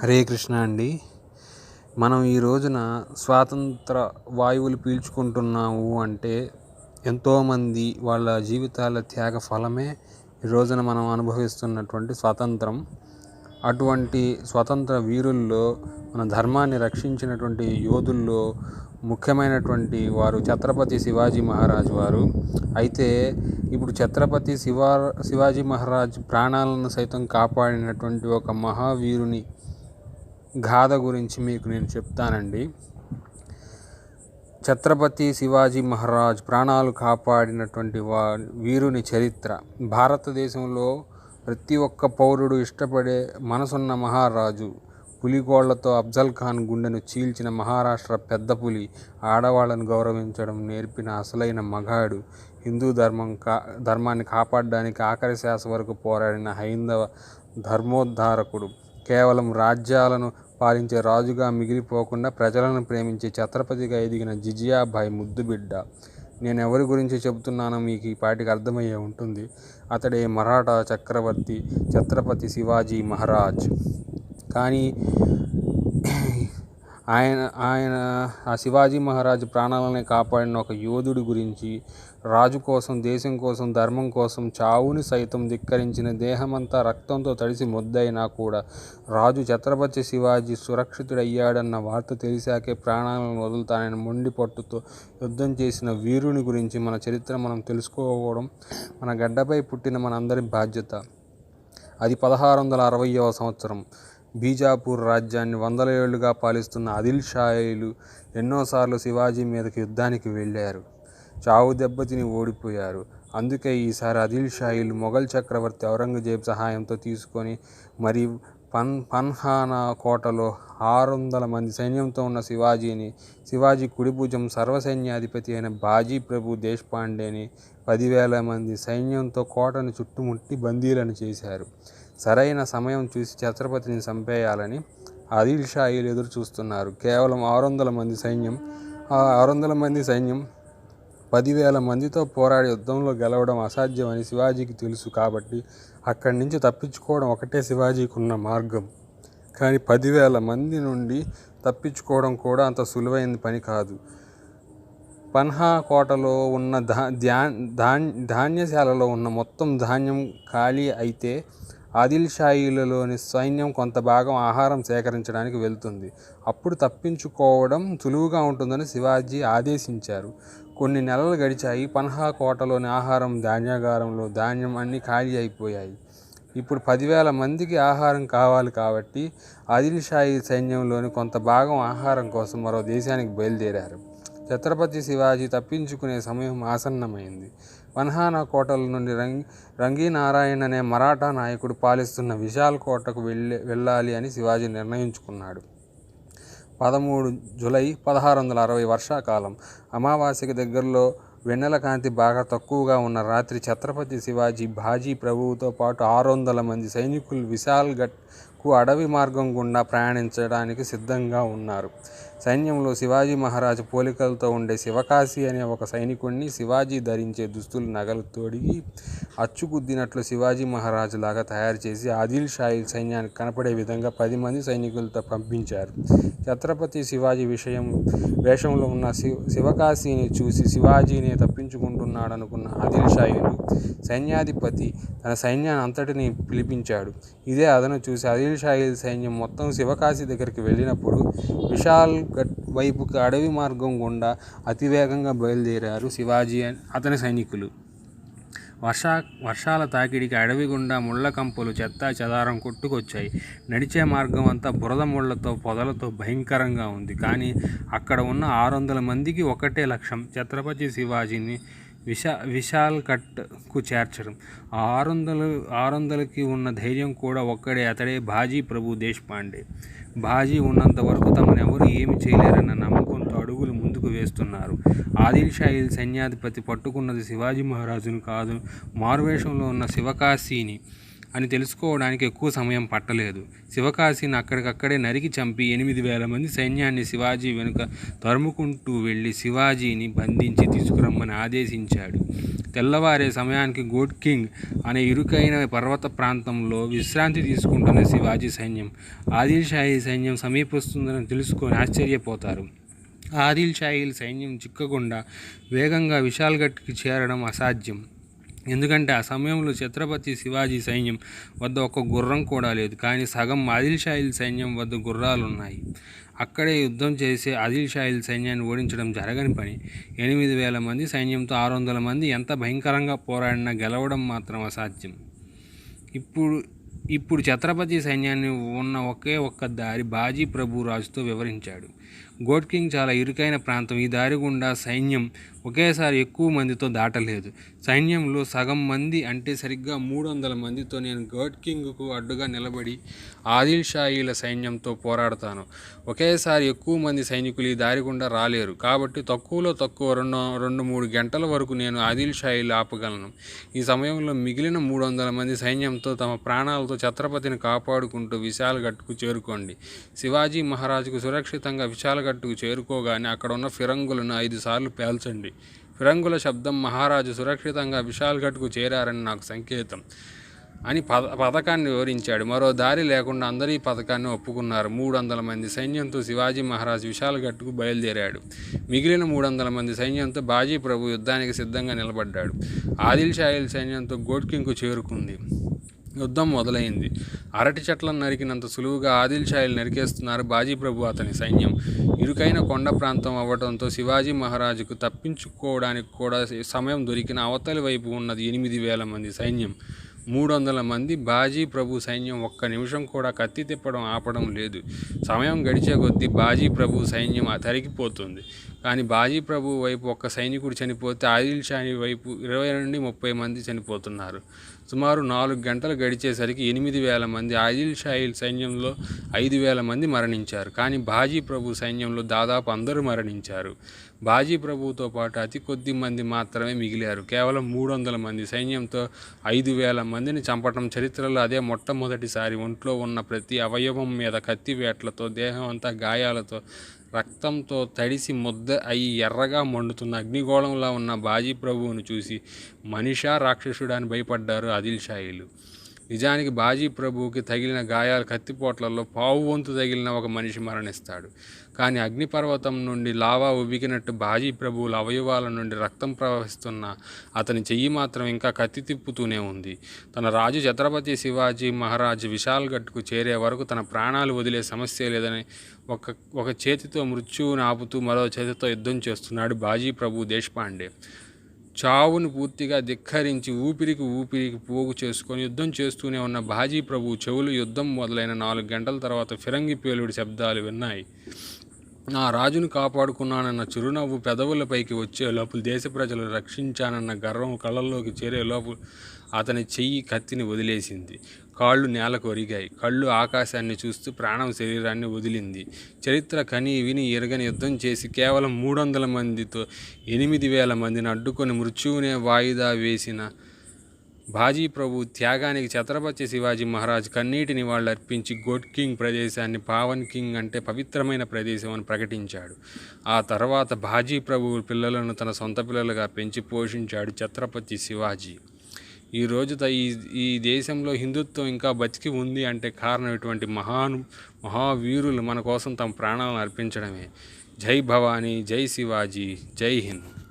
హరే కృష్ణ అండి. మనం ఈ రోజున స్వాతంత్ర వాయువులు పీల్చుకుంటున్నాము అంటే ఎంతోమంది వాళ్ళ జీవితాల త్యాగ ఫలమే ఈ రోజున మనం అనుభవిస్తున్నటువంటి స్వాతంత్రం. అటువంటి స్వతంత్ర వీరుల్లో మన ధర్మాన్ని రక్షించినటువంటి యోధుల్లో ముఖ్యమైనటువంటి వారు ఛత్రపతి శివాజీ మహారాజ్ వారు. అయితే ఇప్పుడు ఛత్రపతి శివా శివాజీ మహారాజ్ ప్రాణాలను సైతం కాపాడినటువంటి ఒక మహావీరుని గాథ గురించి మీకు నేను చెప్తానండి. ఛత్రపతి శివాజీ మహారాజ్ ప్రాణాలు కాపాడినటువంటి వా వీరుని చరిత్ర. భారతదేశంలో ప్రతి ఒక్క పౌరుడు ఇష్టపడే మనసున్న మహారాజు పులిగోళ్ళతో అఫ్జల్ ఖాన్ గుండెను చీల్చిన మహారాష్ట్ర పెద్ద పులి ఆడవాళ్ళను గౌరవించడం నేర్పిన అసలైన మగాడు హిందూ ధర్మం కా ధర్మాన్ని కాపాడడానికి ఆఖరి శాస వరకు పోరాడిన హైందవ ధర్మోద్ధారకుడు. కేవలం రాజ్యాలను పాలించే రాజుగా మిగిలిపోకుండా ప్రజలను ప్రేమించే ఛత్రపతిగా ఎదిగిన జిజియాబాయి ముద్దుబిడ్డ. నేను ఎవరి గురించి చెబుతున్నానో మీకు ఈ పాటికి అర్థమయ్యే ఉంటుంది. అతడే మరాఠా చక్రవర్తి ఛత్రపతి శివాజీ మహారాజ్. కానీ ఆయన ఆయన ఆ శివాజీ మహారాజ్ ప్రాణాలని కాపాడిన ఒక యోధుడి గురించి రాజు కోసం దేశం కోసం ధర్మం కోసం చావుని సైతం ధిక్కరించిన దేహమంతా రక్తంతో తడిసి ముద్దయినా కూడా రాజు ఛత్రపతి శివాజీ సురక్షితుడయ్యాడన్న వార్త తెలిసాకే ప్రాణాలను వదులుతానని మొండి పట్టుతో యుద్ధం చేసిన వీరుని గురించి మన చరిత్ర మనం తెలుసుకోవడం మన గడ్డపై పుట్టిన మనందరి బాధ్యత. అది పదహారు వందల అరవయవ సంవత్సరం. బీజాపూర్ రాజ్యాన్ని వందల ఏళ్ళుగా పాలిస్తున్న ఆదిల్ షాయిలు ఎన్నోసార్లు శివాజీ మీదకి యుద్ధానికి వెళ్ళారు. చావు దెబ్బతిని ఓడిపోయారు. అందుకే ఈసారి ఆదిల్ షాయిలు మొఘల్ చక్రవర్తి ఔరంగజేబ్ సహాయంతో తీసుకొని మరి పన్ పన్హానా కోటలో ఆరు వందల మంది సైన్యంతో ఉన్న శివాజీని శివాజీ కుడిభుజం సర్వసైన్యాధిపతి అయిన బాజీ ప్రభు దేశపాండేని పదివేల మంది సైన్యంతో కోటను చుట్టుముట్టి బందీలను చేశారు. సరైన సమయం చూసి ఛత్రపతిని చంపేయాలని ఆదిల్ షాయిలు ఎదురు చూస్తున్నారు కేవలం ఆరు వందల మంది సైన్యం ఆరు వందల మంది సైన్యం పదివేల మందితో పోరాడి యుద్ధంలో గెలవడం అసాధ్యమని శివాజీకి తెలుసు కాబట్టి అక్కడి నుంచి తప్పించుకోవడం ఒకటే శివాజీకి ఉన్న మార్గం. కానీ పదివేల మంది నుండి తప్పించుకోవడం కూడా అంత సులువైన పని కాదు. పన్హా కోటలో ఉన్న ధా ధాన్యశాలలో ఉన్న మొత్తం ధాన్యం ఖాళీ అయితే ఆదిల్షాయిలలోని సైన్యం కొంత భాగం ఆహారం సేకరించడానికి వెళ్తుంది. అప్పుడు తప్పించుకోవడం సులువుగా ఉంటుందని శివాజీ ఆదేశించారు. కొన్ని నెలలు గడిచాయి. పన్హా కోటలోని ఆహారం ధాన్యాగారంలో ధాన్యం అన్నీ ఖాళీ అయిపోయాయి. ఇప్పుడు పదివేల మందికి ఆహారం కావాలి కాబట్టి ఆదిల్ షాయి సైన్యంలోని కొంత భాగం ఆహారం కోసం మరో దేశానికి బయలుదేరారు. ఛత్రపతి శివాజీ తప్పించుకునే సమయం ఆసన్నమైంది. వన్హానా కోటల నుండి రంగ్ రంగీనారాయణ అనే మరాఠా నాయకుడు పాలిస్తున్న విశాల్ కోటకు వెళ్ళే వెళ్ళాలి అని శివాజీ నిర్ణయించుకున్నాడు. పదమూడు జులై పదహారు వందల అరవై వర్షాకాలం. అమావాస్యకి దగ్గరలో వెన్నెల కాంతి బాగా తక్కువగా ఉన్న రాత్రి ఛత్రపతి శివాజీ బాజీ ప్రభువుతో పాటు ఆరు వందల మంది సైనికులు విశాల్గఢ్కు అడవి మార్గం గుండా ప్రయాణించడానికి సిద్ధంగా ఉన్నారు. సైన్యంలో శివాజీ మహారాజు పోలికలతో ఉండే శివకాశి అనే ఒక సైనికుడిని శివాజీ ధరించే దుస్తులు నగలు తొడిగి అచ్చుకుద్దినట్లు శివాజీ మహారాజు లాగా తయారు చేసి ఆదిల్ షాయి సైన్యానికి కనపడే విధంగా పది మంది సైనికులతో పంపించారు. ఛత్రపతి శివాజీ విషయం వేషంలో ఉన్న శివ శివకాశిని చూసి శివాజీని తప్పించుకుంటున్నాడనుకున్న ఆదిల్ షాయిలు సైన్యాధిపతి తన సైన్యాన్ని అంతటిని పిలిపించాడు. ఇదే అదను చూసి ఆదిల్ షాయి సైన్యం మొత్తం శివకాశి దగ్గరికి వెళ్ళినప్పుడు విశాల్ వైపుకి అడవి మార్గం గుండా అతివేగంగా బయలుదేరారు శివాజీ అతని సైనికులు. వర్షా వర్షాల తాకిడికి అడవి గుండా ముళ్ళ కంపలు చెత్త చెదారం కొట్టుకొచ్చాయి. నడిచే మార్గం అంతా బురద ముళ్ళతో పొదలతో భయంకరంగా ఉంది. కానీ అక్కడ ఉన్న ఆరు వందల మందికి ఒకటే లక్ష్యం. ఛత్రపతి శివాజీని విశా విశాల్ కట్కు చేర్చడం. ఆరు వందలు ఆరు వందలకి ఉన్న ధైర్యం కూడా ఒక్కడే అతడే బాజీ ప్రభు దేశపాండే. బాజీ ఉన్నంత వరకు తమను ఎవరు ఏమి చేయలేరన్న నమ్మకంతో అడుగులు ముందుకు వేస్తున్నారు. ఆదిల్షాయిల్ సైన్యాధిపతి పట్టుకున్నది శివాజీ మహారాజును కాదు మారువేషంలో ఉన్న శివకాశీని. అని తెలుసుకోవడానికి ఎక్కువ సమయం పట్టలేదు. శివకాశిని అక్కడికక్కడే నరికి చంపి ఎనిమిది వేల మంది సైన్యాన్ని శివాజీ వెనుక తరుముకుంటూ వెళ్ళి శివాజీని బంధించి తీసుకురమ్మని ఆదేశించాడు. తెల్లవారే సమయానికి గోడ్ కింగ్ అనే ఇరుకైన పర్వత ప్రాంతంలో విశ్రాంతి తీసుకుంటున్న శివాజీ సైన్యం ఆదిల్షాహీ సైన్యం సమీపిస్తుందని తెలుసుకొని ఆశ్చర్యపోతారు. ఆదిల్షాహీల సైన్యం చిక్కకుండా వేగంగా విశాల్గఢ్కి చేరడం అసాధ్యం. ఎందుకంటే ఆ సమయంలో ఛత్రపతి శివాజీ సైన్యం వద్ద ఒక గుర్రం కూడా లేదు. కానీ సగం ఆదిల్ షాహీల సైన్యం వద్ద గుర్రాలు ఉన్నాయి అక్కడే యుద్ధం చేసే ఆదిల్ సైన్యాన్ని ఓడించడం జరగని పని. ఎనిమిది వేల మంది సైన్యంతో ఆరు వందల మంది ఎంత భయంకరంగా పోరాడినా గెలవడం మాత్రం అసాధ్యం. ఇప్పుడు ఇప్పుడు ఛత్రపతి సైన్యాన్ని ఉన్న ఒకే ఒక్క దారి బాజీ ప్రభు రాజుతో వివరించాడు. గోడ్కింగ్ చాలా ఇరుకైన ప్రాంతం. ఈ దారి గుండా సైన్యం ఒకేసారి ఎక్కువ మందితో దాటలేదు. సైన్యంలో సగం మంది అంటే సరిగ్గా మూడు వందల మందితో నేను గోడ్కింగ్కు అడ్డుగా నిలబడి ఆదిల్షాయిల సైన్యంతో పోరాడతాను. ఒకేసారి ఎక్కువ మంది సైనికులు ఈ దారి గుండా రాలేరు. కాబట్టి తక్కువలో తక్కువ రెండు రెండు మూడు గంటల వరకు నేను ఆదిల్ షాహీలు ఆపగలను. ఈ సమయంలో మిగిలిన మూడు వందల మంది సైన్యంతో తమ ప్రాణాలతో ఛత్రపతిని కాపాడుకుంటూ విశాలగట్టుకు చేరుకోండి. శివాజీ మహారాజుకు సురక్షితంగా విశాలగట్టుకు చేరుకోగానే అక్కడ ఉన్న ఫిరంగులను ఐదు సార్లు పేల్చండి. ఫిరంగుల శబ్దం మహారాజు సురక్షితంగా విశాల్ఘట్కు చేరారని నాకు సంకేతం. అని పద పథకాన్ని వివరించాడు. మరో దారి లేకుండా అందరూ ఈ పథకాన్ని ఒప్పుకున్నారు. మూడు వందల మంది సైన్యంతో శివాజీ మహారాజ్ విశాలగట్టుకు బయలుదేరాడు. మిగిలిన మూడు వందల మంది సైన్యంతో బాజీ ప్రభు యుద్ధానికి సిద్ధంగా నిలబడ్డాడు. ఆదిల్ షాయిల్ సైన్యంతో గోడ్కింగ్కు చేరుకుంది. యుద్ధం మొదలైంది. అరటి చెట్లను నరికినంత సులువుగా ఆదిల్ షాయిలు నరికేస్తున్నారు బాజీ ప్రభు అతని సైన్యం. ఇరుకైన కొండ ప్రాంతం అవ్వడంతో శివాజీ మహారాజుకు తప్పించుకోవడానికి కూడా సమయం దొరికిన అవతలి వైపు ఉన్నది ఎనిమిది వేల మంది సైన్యం. మూడు వందల మంది బాజీ ప్రభు సైన్యం ఒక్క నిమిషం కూడా కత్తి తిప్పడం ఆపడం లేదు. సమయం గడిచే కొద్దీ బాజీ ప్రభు సైన్యం తరిగిపోతుంది కానీ బాజీ ప్రభు వైపు ఒక్క సైనికుడు చనిపోతే ఆదిల్ షాహీ వైపు ఇరవై నుండి ముప్పై మంది చనిపోతున్నారు. సుమారు నాలుగు గంటలు గడిచేసరికి ఎనిమిది వేల మంది ఆదిల్ షాహీల్ సైన్యంలో ఐదు వేల మంది మరణించారు. కానీ బాజీ ప్రభు సైన్యంలో దాదాపు అందరూ మరణించారు. బాజీ ప్రభుతో పాటు అతి కొద్ది మంది మాత్రమే మిగిలారు. కేవలం మూడు వందల మంది సైన్యంతో ఐదు వేల మందిని చంపటం చరిత్రలో అదే మొట్టమొదటిసారి. ఒంట్లో ఉన్న ప్రతి అవయవం మీద కత్తివేట్లతో దేహం అంతా గాయాలతో రక్తంతో తడిసి ముద్ద అయి ఎర్రగా మండుతున్న అగ్నిగోళంలో ఉన్న బాజీ ప్రభువును చూసి మనిషా రాక్షసుడా అని భయపడ్డారు ఆదిల్షాయిలు. నిజానికి బాజీ ప్రభువుకి తగిలిన గాయాల కత్తిపోట్లలో పావు వంతు తగిలిన ఒక మనిషి మరణిస్తాడు. కానీ అగ్నిపర్వతం నుండి లావా ఉబికినట్టు బాజీ ప్రభువుల అవయవాల నుండి రక్తం ప్రవహిస్తున్న అతని చెయ్యి మాత్రం ఇంకా కత్తి తిప్పుతూనే ఉంది. తన రాజు ఛత్రపతి శివాజీ మహారాజ్ విశాల్గఢ్కు చేరే వరకు తన ప్రాణాలు వదిలే సమస్య లేదని ఒక ఒక చేతితో మృత్యువు ఆపుతూ మరో చేతితో యుద్ధం చేస్తున్నాడు బాజీ ప్రభు దేశపాండే. చావును పూర్తిగా ధిక్కరించి ఊపిరికి ఊపిరికి పోగు చేసుకొని యుద్ధం చేస్తూనే ఉన్న బాజీ ప్రభు చెవులు యుద్ధం మొదలైన నాలుగు గంటల తర్వాత ఫిరంగి పేలుడి శబ్దాలు విన్నాయి. నా రాజును కాపాడుకున్నానన్న చిరునవ్వు పెదవులపైకి వచ్చే లోపల దేశ ప్రజలు రక్షించానన్న గర్వం కళ్ళల్లోకి చేరే లోపు అతని చెయ్యి కత్తిని వదిలేసింది. కాళ్ళు నేలకు ఒరిగాయి. కళ్ళు ఆకాశాన్ని చూస్తూ ప్రాణం శరీరాన్ని వదిలింది. చరిత్ర కని విని ఎరగని యుద్ధం చేసి కేవలం మూడు వందల మందితో ఎనిమిది వేల మందిని అడ్డుకొని మృత్యువునే వాయిదా వేసిన బాజీ ప్రభు త్యాగానికి ఛత్రపతి శివాజీ మహారాజ్ కన్నీటిని వాళ్ళు అర్పించి గోడ్ కింగ్ ప్రదేశాన్ని పావన్ కింగ్ అంటే పవిత్రమైన ప్రదేశం అని ప్రకటించాడు. ఆ తర్వాత బాజీ ప్రభు పిల్లలను తన సొంత పిల్లలుగా పెంచి పోషించాడు ఛత్రపతి శివాజీ. ఈ ఈ ఈ దేశంలో హిందుత్వం ఇంకా బతికి ఉంది అంటే కారణం ఇటువంటి మహాను మహావీరులు మన కోసం తమ ప్రాణాలను అర్పించడమే. జై భవానీ జై శివాజీ జై హింద్.